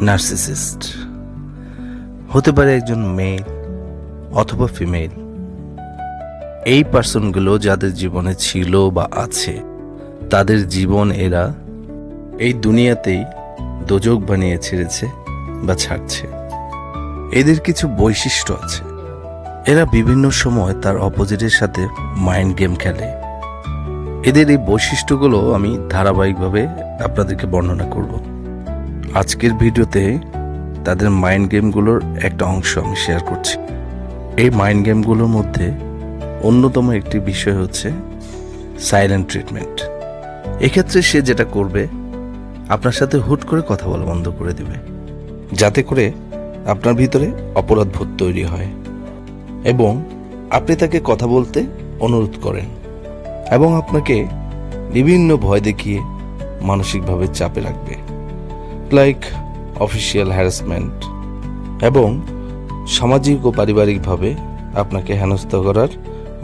Narcissist. হতে পারে একজন মেয়ে অথবা ফিমেল। এই পার্সনগুলো যাদের জীবনে ছিল বা আছে, তাদের জীবন এরা এই দুনিয়াতেই দোজক বানিয়ে ছেড়েছে বা ছাড়ছে। এদের কিছু বৈশিষ্ট্য আছে। এরা বিভিন্ন সময় তার অপোজিটের সাথে মাইন্ড গেম খেলে। এদের এই বৈশিষ্ট্যগুলো আমি ধারাবাহিকভাবে আপনাদেরকে বর্ণনা করব। আজকের ভিডিওতে তাদের মাইন্ড গেমগুলোর একটা অংশ আমি শেয়ার করছি। এই মাইন্ড গেমগুলোর মধ্যে অন্যতম একটি বিষয় হচ্ছে সাইলেন্ট ট্রিটমেন্ট এক্ষেত্রে সে যেটা করবে, আপনার সাথে হুট করে কথা বলা বন্ধ করে দেবে, যাতে করে আপনার ভিতরে অপরাধবোধ তৈরি হয় এবং আপনি তাকে কথা বলতে অনুরোধ করেন এবং আপনাকে বিভিন্ন ভয় দেখিয়ে মানসিকভাবে চাপে রাখবে। লাইক অফিসিয়াল হ্যারাসমেন্ট এবং সামাজিক ও পারিবারিকভাবে আপনাকে হেনস্থা করার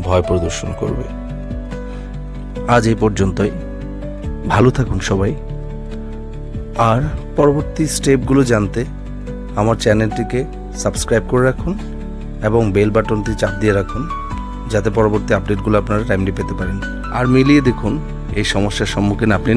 ভয় প্রদর্শন করবে। আজ এই পর্যন্তই। ভালো থাকুন সবাই। আর পরবর্তী স্টেপগুলো জানতে আমার চ্যানেলটিকে সাবস্ক্রাইব করে রাখুন এবং বেল বাটনটি চাপ দিয়ে রাখুন যাতে পরবর্তী আপডেটগুলো আপনারা টাইমলি পেতে পারেন। আর মিলিয়ে দেখুন এই সমস্যার সম্মুখীন আপনি